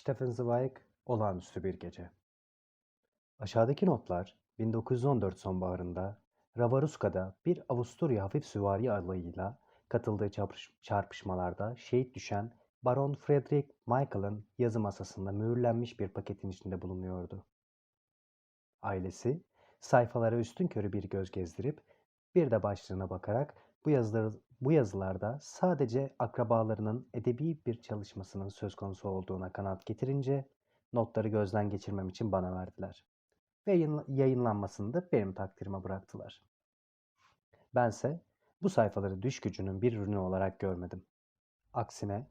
Stefan Zweig, Olağanüstü Bir Gece. Aşağıdaki notlar 1914 sonbaharında Ravaruska'da bir Avusturya hafif süvari alayıyla katıldığı çarpış- çarpışmalarda şehit düşen Baron Frederick Michael'ın yazı masasında mühürlenmiş bir paketin içinde bulunuyordu. Ailesi sayfalara üstünkörü bir göz gezdirip bir de başlığına bakarak bu yazıları, bu yazılarda sadece akrabalarının edebi bir çalışmasının söz konusu olduğuna kanaat getirince notları gözden geçirmem için bana verdiler. Ve yayın- yayınlanmasını da benim takdirime bıraktılar. Bense bu sayfaları düş gücünün bir ürünü olarak görmedim. Aksine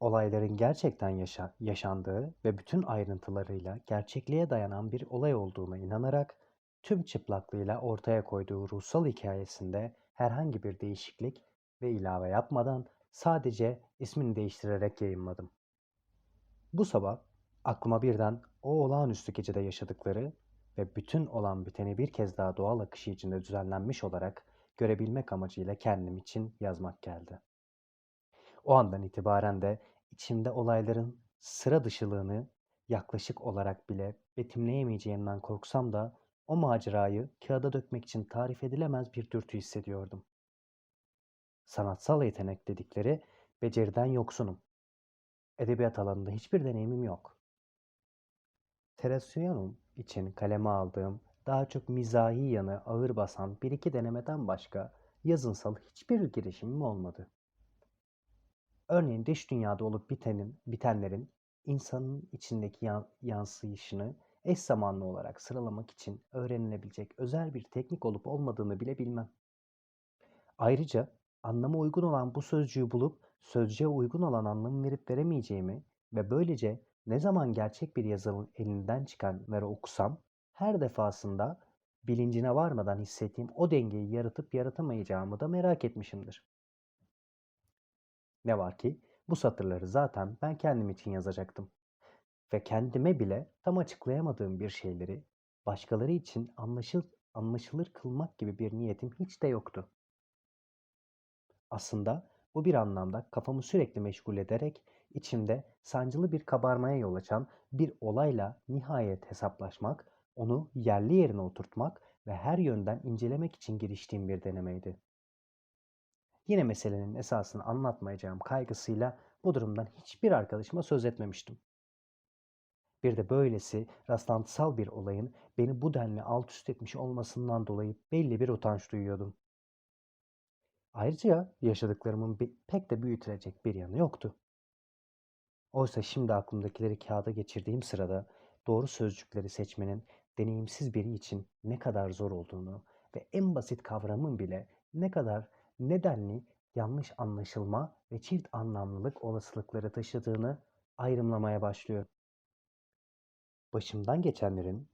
olayların gerçekten yaşa- yaşandığı ve bütün ayrıntılarıyla gerçekliğe dayanan bir olay olduğuna inanarak tüm çıplaklığıyla ortaya koyduğu ruhsal hikayesinde herhangi bir değişiklik ve ilave yapmadan sadece ismini değiştirerek yayınladım. Bu sabah aklıma birden o olağanüstü gecede yaşadıkları ve bütün olan biteni bir kez daha doğal akışı içinde düzenlenmiş olarak görebilmek amacıyla kendim için yazmak geldi. O andan itibaren de içimde olayların sıra dışılığını yaklaşık olarak bile betimleyemeyeceğimden korksam da o macerayı kağıda dökmek için tarif edilemez bir dürtü hissediyordum. Sanatsal yetenek dedikleri beceriden yoksunum. Edebiyat alanında hiçbir deneyimim yok. Terasyanum için kaleme aldığım daha çok mizahi yanı ağır basan bir iki denemeden başka yazınsal hiçbir girişimim olmadı. Örneğin dış dünyada olup bitenin, bitenlerin insanın içindeki yan- yansıyışını eş zamanlı olarak sıralamak için öğrenilebilecek özel bir teknik olup olmadığını bile bilmem. Ayrıca anlama uygun olan bu sözcüğü bulup sözcüğe uygun olan anlamı verip veremeyeceğimi ve böylece ne zaman gerçek bir yazarın elinden çıkan ve okusam her defasında bilincine varmadan hissettiğim o dengeyi yaratıp yaratamayacağımı da merak etmişimdir. Ne var ki bu satırları zaten ben kendim için yazacaktım. Ve kendime bile tam açıklayamadığım bir şeyleri başkaları için anlaşıl anlaşılır kılmak gibi bir niyetim hiç de yoktu. Aslında bu bir anlamda kafamı sürekli meşgul ederek içimde sancılı bir kabarmaya yol açan bir olayla nihayet hesaplaşmak, onu yerli yerine oturtmak ve her yönden incelemek için giriştiğim bir denemeydi. Yine meselenin esasını anlatmayacağım kaygısıyla bu durumdan hiçbir arkadaşıma söz etmemiştim. Bir de böylesi rastlantısal bir olayın beni bu denli alt üst etmiş olmasından dolayı belli bir utanç duyuyordum. Ayrıca yaşadıklarımın pek de büyütülecek bir yanı yoktu. Oysa şimdi aklımdakileri kağıda geçirdiğim sırada doğru sözcükleri seçmenin deneyimsiz biri için ne kadar zor olduğunu ve en basit kavramın bile ne kadar nedenli yanlış anlaşılma ve çift anlamlılık olasılıkları taşıdığını ayrımlamaya başlıyorum. Başımdan geçenlerin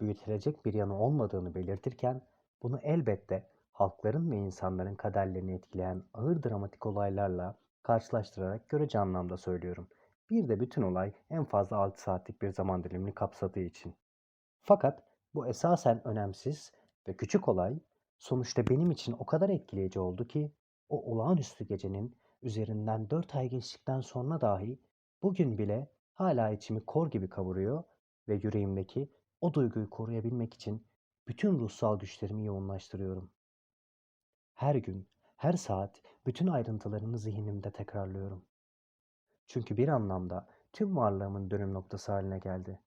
büyütülecek bir yanı olmadığını belirtirken bunu elbette halkların ve insanların kaderlerini etkileyen ağır dramatik olaylarla karşılaştırarak görece anlamda söylüyorum. Bir de bütün olay en fazla 6 saatlik bir zaman dilimini kapsadığı için. Fakat bu esasen önemsiz ve küçük olay sonuçta benim için o kadar etkileyici oldu ki o olağanüstü gecenin üzerinden 4 ay geçtikten sonra dahi bugün bile hala içimi kor gibi kavuruyor ve yüreğimdeki o duyguyu koruyabilmek için bütün ruhsal güçlerimi yoğunlaştırıyorum. Her gün, her saat bütün ayrıntılarını zihnimde tekrarlıyorum. Çünkü bir anlamda tüm varlığımın dönüm noktası haline geldi.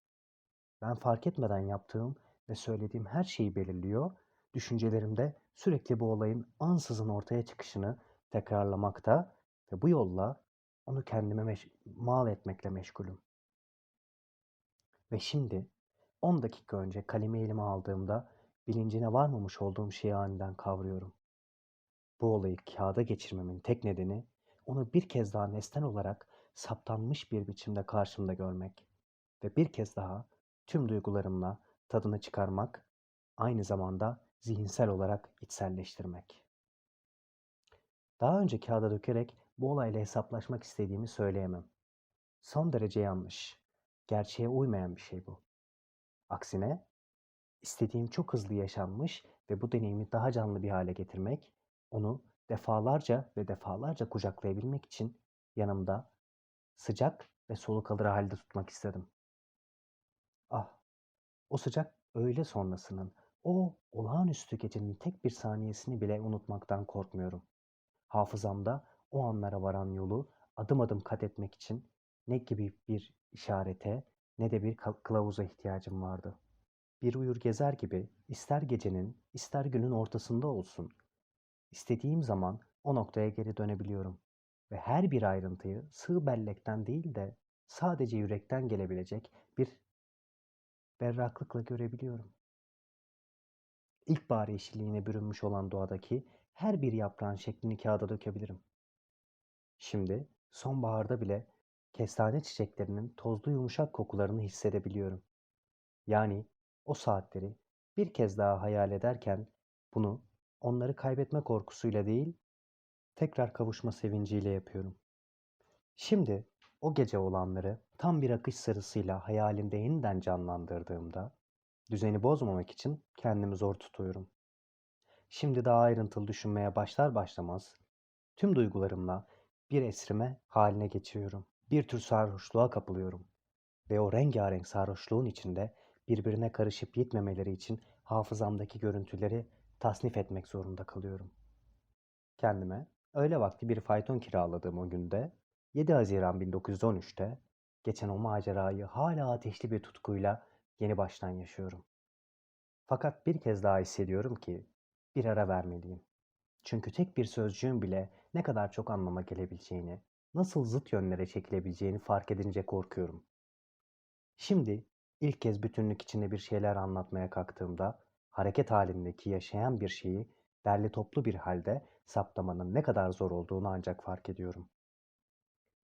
Ben fark etmeden yaptığım ve söylediğim her şeyi belirliyor, düşüncelerimde sürekli bu olayın ansızın ortaya çıkışını tekrarlamakta ve bu yolla onu kendime meş- mal etmekle meşgulüm. Ve şimdi 10 dakika önce kalemi elime aldığımda bilincine varmamış olduğum şeyi aniden kavruyorum. Bu olayı kağıda geçirmemin tek nedeni onu bir kez daha nesnel olarak saptanmış bir biçimde karşımda görmek ve bir kez daha tüm duygularımla tadını çıkarmak, aynı zamanda zihinsel olarak içselleştirmek. Daha önce kağıda dökerek bu olayla hesaplaşmak istediğimi söyleyemem. Son derece yanlış, gerçeğe uymayan bir şey bu. Aksine istediğim çok hızlı yaşanmış ve bu deneyimi daha canlı bir hale getirmek, onu defalarca ve defalarca kucaklayabilmek için yanımda sıcak ve soluk alır halde tutmak istedim. Ah, o sıcak öğle sonrasının, o olağanüstü gecenin tek bir saniyesini bile unutmaktan korkmuyorum. Hafızamda o anlara varan yolu adım adım kat etmek için ne gibi bir işarete ne de bir kılavuza ihtiyacım vardı. Bir uyur gezer gibi ister gecenin ister günün ortasında olsun, istediğim zaman o noktaya geri dönebiliyorum ve her bir ayrıntıyı sığ bellekten değil de sadece yürekten gelebilecek bir berraklıkla görebiliyorum. İlkbahar yeşilliğine bürünmüş olan doğadaki her bir yaprağın şeklini kağıda dökebilirim. Şimdi sonbaharda bile kestane çiçeklerinin tozlu yumuşak kokularını hissedebiliyorum. Yani o saatleri bir kez daha hayal ederken bunu onları kaybetme korkusuyla değil, tekrar kavuşma sevinciyle yapıyorum. Şimdi o gece olanları tam bir akış sarısıyla hayalimde yeniden canlandırdığımda düzeni bozmamak için kendimi zor tutuyorum. Şimdi daha ayrıntılı düşünmeye başlar başlamaz tüm duygularımla bir esrime haline geçiyorum. Bir tür sarhoşluğa kapılıyorum. Ve o rengarenk sarhoşluğun içinde birbirine karışıp yitmemeleri için hafızamdaki görüntüleri tasnif etmek zorunda kalıyorum. Kendime öğle vakti bir fayton kiraladığım o günde 7 Haziran 1913'te geçen o macerayı hala ateşli bir tutkuyla yeni baştan yaşıyorum. Fakat bir kez daha hissediyorum ki bir ara vermeliyim. Çünkü tek bir sözcüğün bile ne kadar çok anlama gelebileceğini, nasıl zıt yönlere çekilebileceğini fark edince korkuyorum. Şimdi ilk kez bütünlük içinde bir şeyler anlatmaya kalktığımda hareket halindeki yaşayan bir şeyi derli toplu bir halde saptamanın ne kadar zor olduğunu ancak fark ediyorum.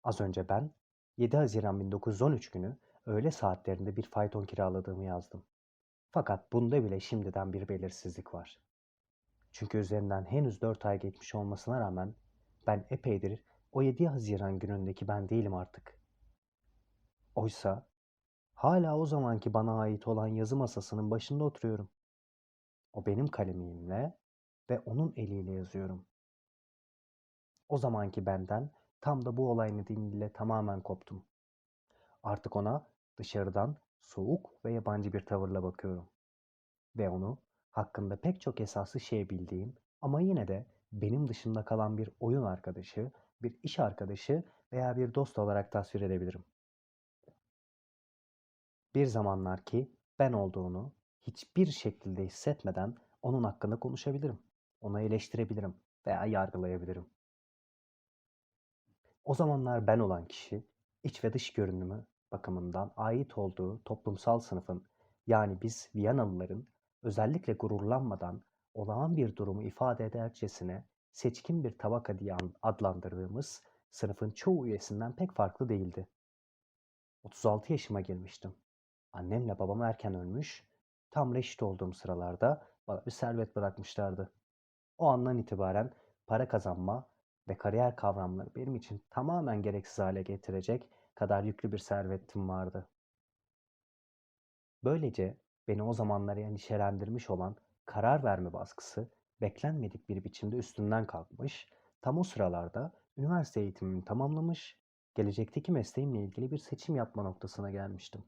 Az önce ben 7 Haziran 1913 günü öğle saatlerinde bir fayton kiraladığımı yazdım. Fakat bunda bile şimdiden bir belirsizlik var. Çünkü üzerinden henüz 4 ay geçmiş olmasına rağmen ben epeydir o 7 Haziran günündeki ben değilim artık. Oysa hala o zamanki bana ait olan yazı masasının başında oturuyorum. O benim kalemimle ve onun eliyle yazıyorum. O zamanki benden tam da bu olay nedeniyle tamamen koptum. Artık ona dışarıdan soğuk ve yabancı bir tavırla bakıyorum. Ve onu hakkında pek çok esaslı şey bildiğim ama yine de benim dışında kalan bir oyun arkadaşı, bir iş arkadaşı veya bir dost olarak tasvir edebilirim. Bir zamanlar ki ben olduğunu hiçbir şekilde hissetmeden onun hakkında konuşabilirim. Onu eleştirebilirim veya yargılayabilirim. O zamanlar ben olan kişi iç ve dış görünümü bakımından ait olduğu toplumsal sınıfın yani biz Viyanalıların özellikle gururlanmadan olağan bir durumu ifade edercesine seçkin bir tabaka diye adlandırdığımız sınıfın çoğu üyesinden pek farklı değildi. 36 yaşıma girmiştim. Annemle babam erken ölmüş, tam reşit olduğum sıralarda bana bir servet bırakmışlardı. O andan itibaren para kazanma ve kariyer kavramları benim için tamamen gereksiz hale getirecek kadar yüklü bir servetim vardı. Böylece beni o zamanlar endişelendirmiş olan karar verme baskısı beklenmedik bir biçimde üstümden kalkmış, tam o sıralarda üniversite eğitimimi tamamlamış, gelecekteki mesleğimle ilgili bir seçim yapma noktasına gelmiştim.